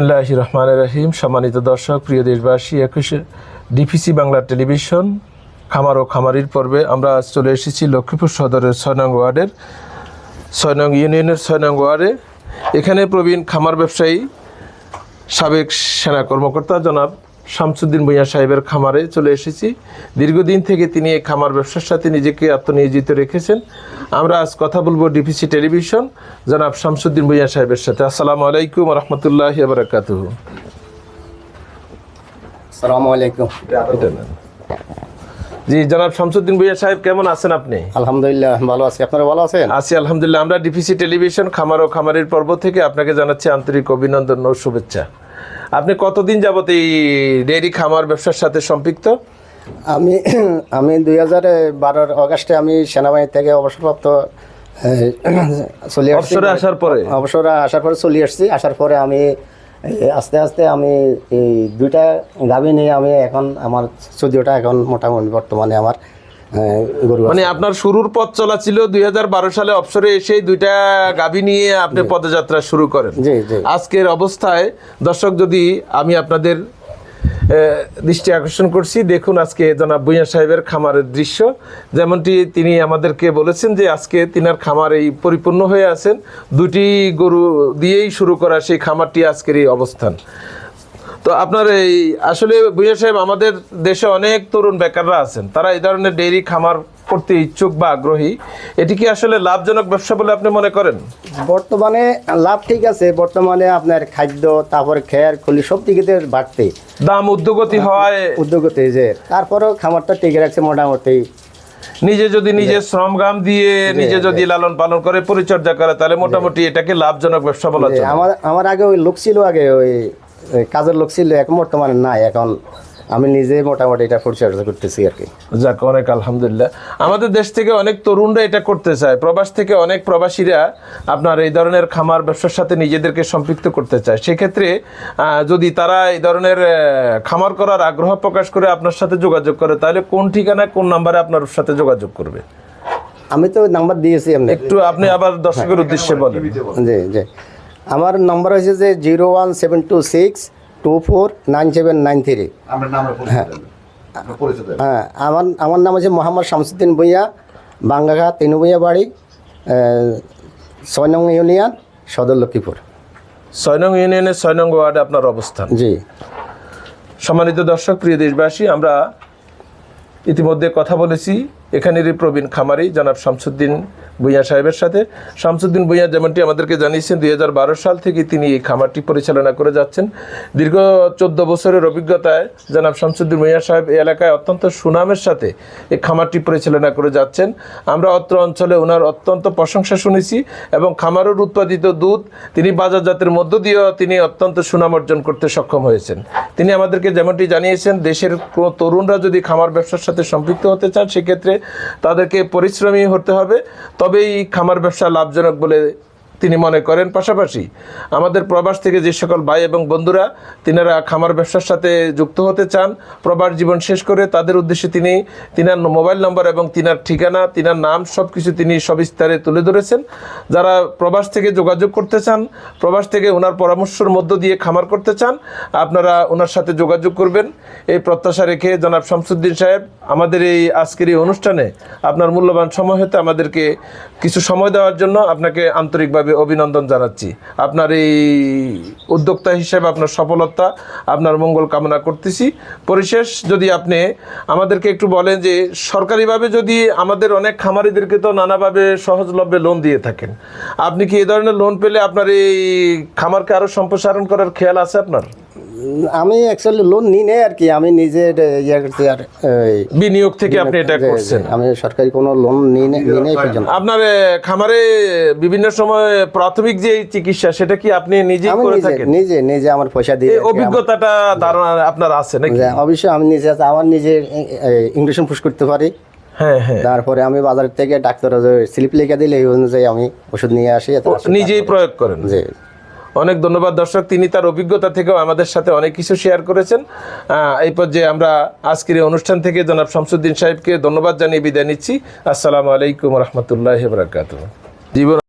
আল্লাহ রহমান রাহিম। সম্মানিত দর্শক, প্রিয় দেশবাসী, একুশে ডিপিসি বাংলা টেলিভিশন, খামার ও খামারির পর্বে আমরা আজ চলে এসেছি লক্ষ্মীপুর সদরের ছয় নং ওয়ার্ডের, ছয় নং ইউনিয়নের ছয় নং ওয়ার্ডে। এখানে প্রবীণ খামার ব্যবসায়ী সাবেক সেনা কর্মকর্তা জনাব শামসুদ্দিন ভূঁইয়া সাহেবের খামারে চলে এসেছি। দীর্ঘদিন থেকে তিনি এই খামার ব্যবসার সাথে নিজেকে আত্মনিয়োজিত রেখেছেন। আমরা আজ কথা বলব ডিপিসি টেলিভিশন জনাব শামসুদ্দিন ভূঁইয়া সাহেবের সাথে। আসসালামু আলাইকুম রহমতুল্লাহ নেন। জি জনাব শামসুদ্দিন ভূঁইয়া সাহেব কেমন আছেন আপনি? আলহামদুলিল্লাহ ভালো আছি। আপনারা ভালো আছেন? আছি আলহামদুলিল্লাহ। আমরা ডিপিসি টেলিভিশন খামার ও খামারের পর্ব থেকে আপনাকে জানাচ্ছি আন্তরিক অভিনন্দন ও শুভেচ্ছা। আপনি কতদিন যাবত এই ডেয়ারি খামার ব্যবসার সাথে সম্পৃক্ত? আমি আমি দুই হাজার বারোর অগাস্টে আমি সেনাবাহিনী থেকে অবসরপ্রাপ্ত চলে আসছি। আসার পরে? অবসরে আসার পরে চলে আসছি। আসার পরে আমি আস্তে আস্তে আমি এই দুইটা গাভী নিয়ে আমি এখন আমার চোদ্দটা এখন মোটামুটি বর্তমানে আমার। মানে আপনার শুরুর পথ চলা ছিল দুই সালে অবসরে এসে দুইটা গাভী নিয়ে আপনি পদযাত্রা শুরু করেন। আজকের অবস্থায় দর্শক যদি আমি আপনাদের দৃষ্টি আকর্ষণ করছি দেখুন আজকে জনাব ভূঁইয়া সাহেবের খামারের দৃশ্য। যেমনটি তিনি আমাদেরকে বলেছেন যে আজকে তিনার খামার এই পরিপূর্ণ হয়ে আছেন। দুটি গরু দিয়েই শুরু করা সেই খামারটি আজকের এই অবস্থান। তো আপনার এই আসলে ভূঁইয়া সাহেব আমাদের দেশে অনেক তরুণ বেকাররা আছেন। তারা এই ধরনের ডেইরি খামার করতে ইচ্ছুক বা আগ্রহী। এটি কি আসলে লাভজনক ব্যবসা বলে আপনি মনে করেন? বর্তমানে লাভ ঠিক আছে বর্তমানে আপনার খাদ্য তারপরে খেয়ার খুলি সব দিকে বাড়তে। দাম উদ্যোগতি হওয়ায় উদ্যোগতে যে তারপরেও খামারটা টিকে রাখছে মোটামুটি। নিজে যদি নিজে শ্রম গাম দিয়ে নিজে যদি লালন পালন করে পরিচর্যা করে তাহলে মোটামুটি এটাকে লাভজনক ব্যবসা বলা যে চলে। আমার আমার আগে ওই লোক ছিল আগে ওই কাজের লোক ছিল এখন বর্তমানে নাই এখন আমি নিজে মোটামুটি এটা পরিচর্যা করতেছি আর কি। যাক অনেক আলহামদুলিল্লাহ। আমাদের দেশ থেকে অনেক তরুণরা এটা করতে চায়। প্রবাস থেকে অনেক প্রবাসীরা আপনার এই ধরনের খামার ব্যবসার সাথে নিজেদেরকে সম্পৃক্ত করতে চায়। সেক্ষেত্রে যদি তারা এই ধরনের খামার করার আগ্রহ প্রকাশ করে আপনার সাথে যোগাযোগ করে তাহলে কোন ঠিকানায় কোন নাম্বারে আপনার সাথে যোগাযোগ করবে? আমি তো নাম্বার দিয়েছি একটু আপনি আবার দর্শকের উদ্দেশ্যে বলেন। জি জি। আমার নম্বর হয়েছে যে zero one seven two six two four nine seven nine three দেন। হ্যাঁ। আমার আমার নাম হচ্ছে মোহাম্মদ শামসুদ্দিন ভুঁইয়া বাঙ্গাঘাট তিনু ভুঁইয়া বাড়ি ছয় নং ইউনিয়ন সদর লক্ষ্মীপুর। ছয় নং ইউনিয়নের ছয় নং ওয়ার্ডে আপনার অবস্থান। জি। সম্মানিত দর্শক প্রিয় দেশবাসী আমরা ইতিমধ্যে কথা বলেছি। এখানেরই প্রবীণ খামারি জনাব শামসুদ্দিন ভূঁইয়া সাহেবের সাথে। শামসুদ্দিন ভূঁইয়া যেমনটি আমাদেরকে জানিয়েছেন, দুই হাজার বারো সাল থেকে তিনি এই খামারটি পরিচালনা করে যাচ্ছেন। দীর্ঘ চোদ্দ বছরের অভিজ্ঞতায় জনাব শামসুদ্দিন ভূঁইয়া সাহেব এই এলাকায় অত্যন্ত সুনামের সাথে এই খামারটি পরিচালনা করে যাচ্ছেন। আমরা অত্র অঞ্চলে ওনার অত্যন্ত প্রশংসা শুনেছি এবং খামারের উৎপাদিত দুধ তিনি বাজারজাতের মধ্য দিয়েও তিনি অত্যন্ত সুনাম অর্জন করতে সক্ষম হয়েছেন। তিনি আমাদেরকে যেমনটি জানিয়েছেন, দেশের কোনো তরুণরা যদি খামার ব্যবসার সাথে সম্পৃক্ত হতে চান, সেক্ষেত্রে তাদেরকে পরিশ্রমী হতে হবে। তবেই খামার ব্যবসা লাভজনক বলে তিনি মনে করেন। পাশাপাশি আমাদের প্রবাস থেকে যে সকল ভাই এবং বন্ধুরা তিনারা খামার ব্যবসার সাথে যুক্ত হতে চান, প্রবাস জীবন শেষ করে তাদের উদ্দেশ্যে তিনি তিনার মোবাইল নম্বর এবং তিনার ঠিকানা, তিনার নাম সব কিছু তিনি সবিস্তারে তুলে ধরেছেন। যারা প্রবাস থেকে যোগাযোগ করতে চান, প্রবাস থেকে ওনার পরামর্শের মধ্য দিয়ে খামার করতে চান, আপনারা ওনার সাথে যোগাযোগ করবেন। এই প্রত্যাশা রেখে জনাব শামসুদ্দিন সাহেব আমাদের এই আজকের এই অনুষ্ঠানে আপনার মূল্যবান সময় হতে আমাদেরকে কিছু সময় দেওয়ার জন্য আপনাকে আন্তরিকভাবে অভিনন্দন জানাচ্ছি। আপনার এই উদ্যোক্তা হিসেবে আপনার সফলতা, আপনার মঙ্গল কামনা করতেছি। পরিশেষ, যদি আপনি আমাদেরকে একটু বলেন যে সরকারিভাবে যদি আমাদের অনেক খামারিদেরকে তো নানাভাবে সহজলভ্যে লোন দিয়ে থাকেন, আপনি কি এই ধরনের লোন পেলে আপনার এই খামারকে আরও সম্প্রসারণ করার খেয়াল আছে আপনার? আমি অ্যাকচুয়ালি লোন নিই নেই আর কি আমি নিজে ইয়ে আর বিনিয়োগ থেকে আপনি এটা করছেন। আমি সরকারি কোনো লোন নিই নে- পর্যন্ত। আপনার খামারে বিভিন্ন সময় প্রাথমিক যে চিকিৎসা সেটা কি আপনি আমি করে নিজে থাকেন? নিজে নিজে আমার পয়সা দিয়ে অভিজ্ঞতাটা ধারণা আপনার আছে নাকি? অবশ্যই আমি নিজে আছে, আমার নিজে ইংলিশন পুশ করতে পারি। হ্যাঁ হ্যাঁ। তারপরে আমি বাজার থেকে ডাক্তার স্লিপ লিখে দিলে এই অনুযায়ী আমি ওষুধ নিয়ে আসি নিজেই প্রয়োগ করেন। যে অনেক ধন্যবাদ দর্শক। তিনি তার অভিজ্ঞতা থেকেও আমাদের সাথে অনেক কিছু শেয়ার করেছেন। এই পর্যায়ে আমরা আজকের এই অনুষ্ঠান থেকে জনাব শামসুদ্দিন সাহেবকে ধন্যবাদ জানিয়ে বিদায় নিচ্ছি। আসসালামু আলাইকুম রহমতুল্লাহ বরাকাত জীবন